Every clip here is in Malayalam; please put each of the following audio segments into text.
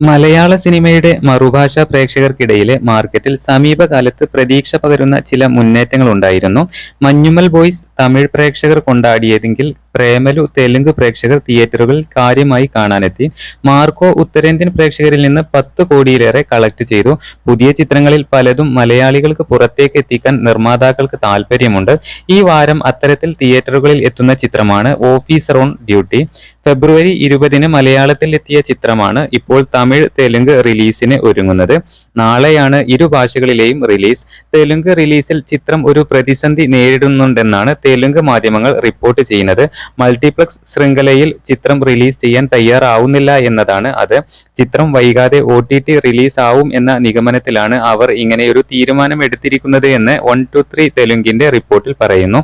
മലയാള സിനിമയുടെ മറുഭാഷ പ്രേക്ഷകർക്കിടയിലെ മാർക്കറ്റിൽ സമീപകാലത്ത് പ്രതീക്ഷ പകരുന്ന ചില മുന്നേറ്റങ്ങൾ ഉണ്ടായിരുന്നു മഞ്ഞുമൽ ബോയ്സ് തമിഴ് പ്രേക്ഷകർ കൊണ്ടാടിയതെങ്കിൽ പ്രേമലു തെലുങ്ക് പ്രേക്ഷകർ തിയേറ്ററുകളിൽ കാര്യമായി കാണാനെത്തി. മാർക്കോ ഉത്തരേന്ത്യൻ പ്രേക്ഷകരിൽ നിന്ന് പത്ത് കോടിയിലേറെ കളക്ട് ചെയ്തു. പുതിയ ചിത്രങ്ങളിൽ പലതും മലയാളികൾക്ക് പുറത്തേക്ക് എത്തിക്കാൻ നിർമ്മാതാക്കൾക്ക് താല്പര്യമുണ്ട് ഈ വാരം അത്തരത്തിൽ തിയേറ്ററുകളിൽ എത്തുന്ന ചിത്രമാണ് ഓഫീസർ ഓൺ ഡ്യൂട്ടി. ഫെബ്രുവരി ഇരുപതിന് മലയാളത്തിൽ എത്തിയ ചിത്രമാണ് ഇപ്പോൾ തമിഴ് തെലുങ്ക് റിലീസിന് ഒരുങ്ങുന്നത്. നാളെയാണ് ഇരു ഭാഷകളിലെയും റിലീസ്. തെലുങ്ക് റിലീസിൽ ചിത്രം ഒരു പ്രതിസന്ധി നേരിടുന്നുണ്ടെന്നാണ് തെലുങ്ക് മാധ്യമങ്ങൾ റിപ്പോർട്ട് ചെയ്യുന്നത്. മൾട്ടിപ്ലക്സ് ശൃംഖലയിൽ ചിത്രം റിലീസ് ചെയ്യാൻ തയ്യാറാവുന്നില്ല എന്നതാണ്. അത് ചിത്രം വൈകാതെ ഒ ടി ടി റിലീസ് ആവും എന്ന നിഗമനത്തിലാണ് അവർ ഇങ്ങനെയൊരു തീരുമാനം എടുത്തിരിക്കുന്നത് എന്ന് വൺ ടു ത്രീ തെലുങ്കിന്റെ റിപ്പോർട്ടിൽ പറയുന്നു.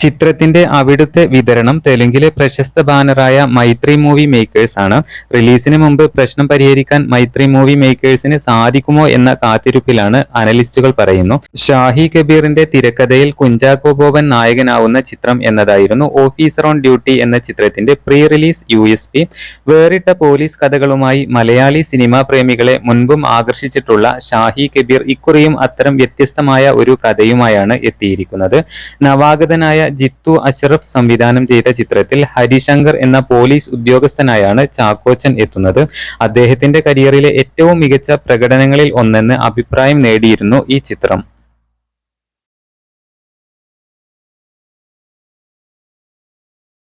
ചിത്രത്തിന്റെ അവിടുത്തെ വിതരണം തെലുങ്കിലെ പ്രശസ്ത ബാനറായ മൈത്രി മൂവി മേക്കേഴ്സ് ആണ്. റിലീസിന് മുമ്പ് പ്രശ്നം പരിഹരിക്കാൻ മൈത്രി മൂവി മേക്കേഴ്സിന് സാധിക്കുമോ എന്ന കാത്തിരിപ്പിലാണ് അനലിസ്റ്റുകൾ പറയുന്നു. ഷാഹി കബീറിന്റെ തിരക്കഥയിൽ കുഞ്ചാക്കോ ബോബൻ നായകനാവുന്ന ചിത്രം എന്നതായിരുന്നു. ഓഫീസർ ഓൺ ഡ്യൂട്ടി എന്ന ചിത്രത്തിന്റെ pre release U S P വേറിട്ട പോലീസ് കഥകളുമായി മലയാളി സിനിമാ പ്രേമികളെ മുൻപും ആകർഷിച്ചിട്ടുള്ള ഷാഹി കബീർ ഇക്കുറിയും അത്തരം വ്യത്യസ്തമായ ഒരു കഥയുമായാണ് എത്തിയിരിക്കുന്നത്. നവാഗതനായ ജിത്തു അഷറഫ് സംവിധാനം ചെയ്ത ചിത്രത്തിൽ ഹരിശങ്കർ എന്ന പോലീസ് ഉദ്യോഗസ്ഥനായാണ് ചാക്കോച്ചൻ എത്തുന്നത്. അദ്ദേഹത്തിന്റെ കരിയറിലെ ഏറ്റവും മികച്ച പ്രകടനങ്ങളിൽ ഒന്നെന്ന് അഭിപ്രായം നേടിയിരുന്നു ഈ ചിത്രം.